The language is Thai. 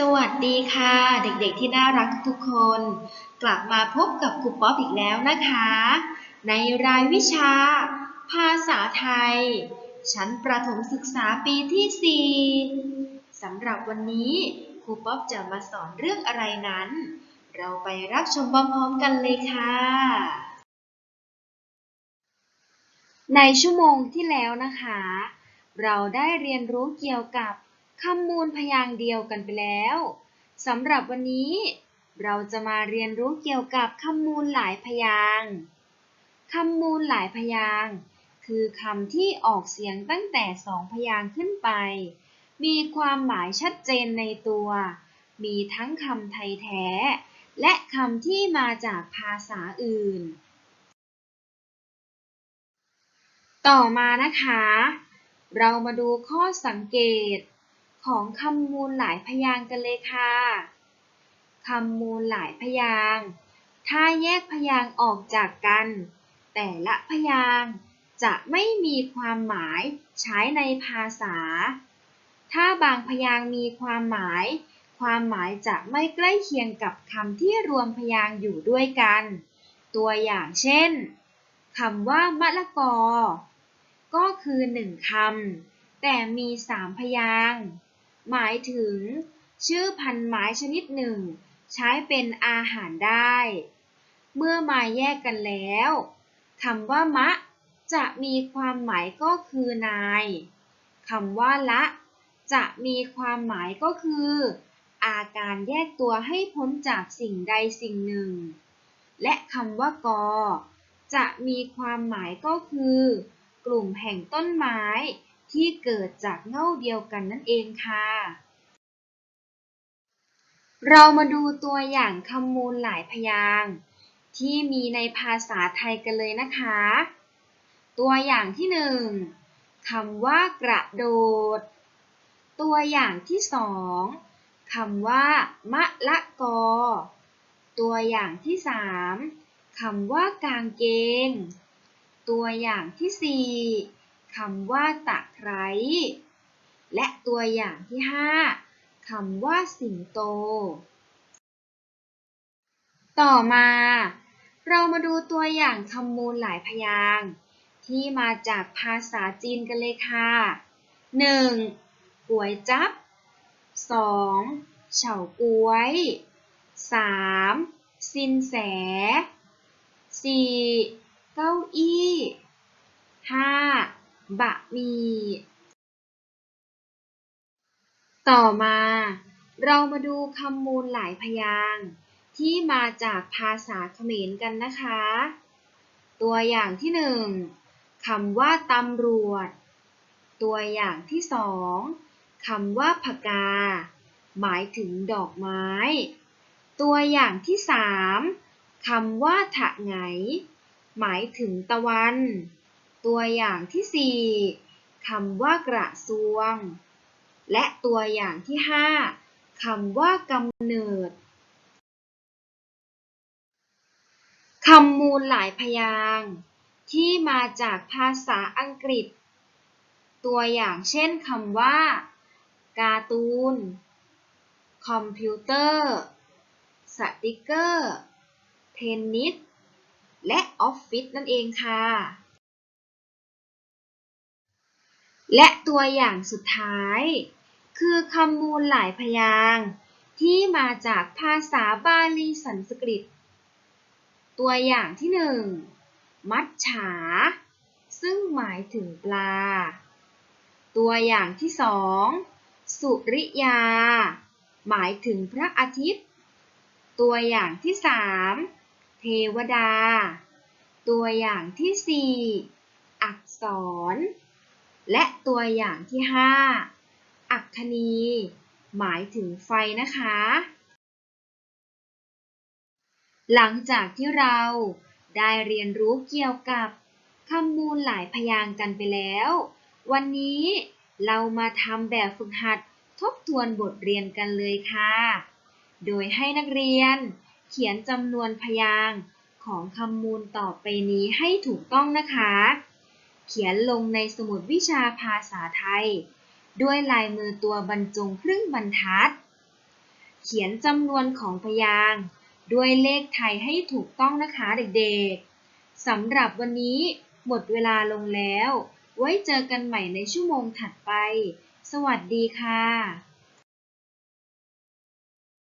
สวัสดีค่ะ เด็กๆที่น่ารักทุกคน กลับมาพบกับครูป๊อปอีกแล้วนะคะ ในรายวิชา ภาษาไทย ชั้นประถมศึกษาปีที่ 4สำหรับวันนี้ครูป๊อปจะมาสอนเรื่องอะไรนั้น เราไปรับชมพร้อมๆกันเลยค่ะ ในชั่วโมงที่แล้วนะคะ เราได้เรียนรู้เกี่ยวกับ คำมูลพยางค์เดียวกันไปแล้วสำหรับวันนี้ เราจะมาเรียนรู้เกี่ยวกับคำมูลหลายพยางค์คำมูลหลายพยางค์คือคำที่ออกเสียงตั้งแต่สองพยางค์ขึ้นไป มีความหมายชัดเจนในตัว มีทั้งคำไทยแท้ และคำที่มาจากภาษาอื่น ต่อมานะคะ เรามาดูข้อสังเกต ของคำมูลหลายพยางค์กันเลยค่ะ คำมูลหลายพยางค์ถ้าแยกพยางค์ออกจากกัน แต่ละพยางค์จะไม่มีความหมายใช้ในภาษา ถ้าบางพยางค์มีความหมาย ความหมายจะไม่ใกล้เคียงกับคำที่รวมพยางค์อยู่ด้วยกัน ตัวอย่างเช่นคำว่ามะละกอ ก็คือหนึ่งคำแต่มีสามพยางค์ หมายถึง ชื่อพันธุ์ไม้ชนิดหนึ่ง ใช้เป็นอาหารได้ เมื่อมาแยกกันแล้วคำว่ามะ จะมีความหมายก็คือนายคำว่าละ จะมีความหมายก็คือ อาการแยกตัวให้พ้นจากสิ่งใดสิ่งหนึ่ง และคำว่ากอ จะมีความหมายก็คือ กลุ่มแห่งต้นไม้ ที่เกิดจากเง่าเดียวกันนั่นเองค่ะ เรามาดูตัวอย่างคำมูลหลายพยางค์ที่มีในภาษาไทยกันเลยนะคะ ตัวอย่างที่หนึ่งคำว่ากระโดด ตัวอย่างที่สองคำว่ามะละกอ ตัวอย่างที่สามคำว่ากางเกง ตัวอย่างที่สี่ คำว่าตะไคร้และตัวอย่างที่ 5คำว่าสิงโต ต่อมา เรามาดูตัวอย่างคำมูลหลายพยางค์ที่มาจากภาษาจีนกันเลยค่ะ 1. ก๋วยจับ 2. เฉาก๊วย 3. สินแส 4. เก้าอี้ 5. บะหมี่ ต่อมา เรามาดูคำมูลหลายพยางค์ที่มาจากภาษาเขมรกันนะคะ ตัวอย่างที่หนึ่งคำว่าตำรวจ ตัวอย่างที่สองคำว่าผกา หมายถึงดอกไม้ ตัวอย่างที่สามคำว่าถะไง หมายถึงตะวัน ตัวอย่างที่ 4คำว่ากระทรวง และตัวอย่างที่ 5คำว่ากำเนิดคำมูลหลายพยางค์ที่มาจากภาษาอังกฤษ ตัวอย่างเช่นคำว่า การ์ตูน คอมพิวเตอร์ สติกเกอร์ เทนนิส และออฟฟิศนั่นเองค่ะ และตัวอย่างสุดท้าย คือคำมูลหลายพยางค์ที่มาจากภาษาบาลีสันสกฤต ตัวอย่างที่หนึ่งมัจฉา ซึ่งหมายถึงปลา ตัวอย่างที่สองสุริยา หมายถึงพระอาทิตย์ ตัวอย่างที่สามเทวดา ตัวอย่างที่สี่อักษร และตัวอย่างที่ 5 อัคคณี หมายถึงไฟนะคะ หลังจากที่เราได้เรียนรู้เกี่ยวกับคำมูลหลายพยางกันไปแล้ว วันนี้เรามาทำแบบฝึกหัดทบทวนบทเรียนกันเลยค่ะ โดยให้นักเรียนเขียนจำนวนพยางของคำมูลต่อไปนี้ให้ถูกต้องนะคะ เขียนลงในสมุดวิชาภาษาไทย ด้วยลายมือตัวบรรจงครึ่งบรรทัด เขียนจำนวนของพยางค์ด้วยเลขไทยให้ถูกต้องนะคะเด็กๆ สำหรับวันนี้หมดเวลาลงแล้ว ไว้เจอกันใหม่ในชั่วโมงถัดไป สวัสดีค่ะ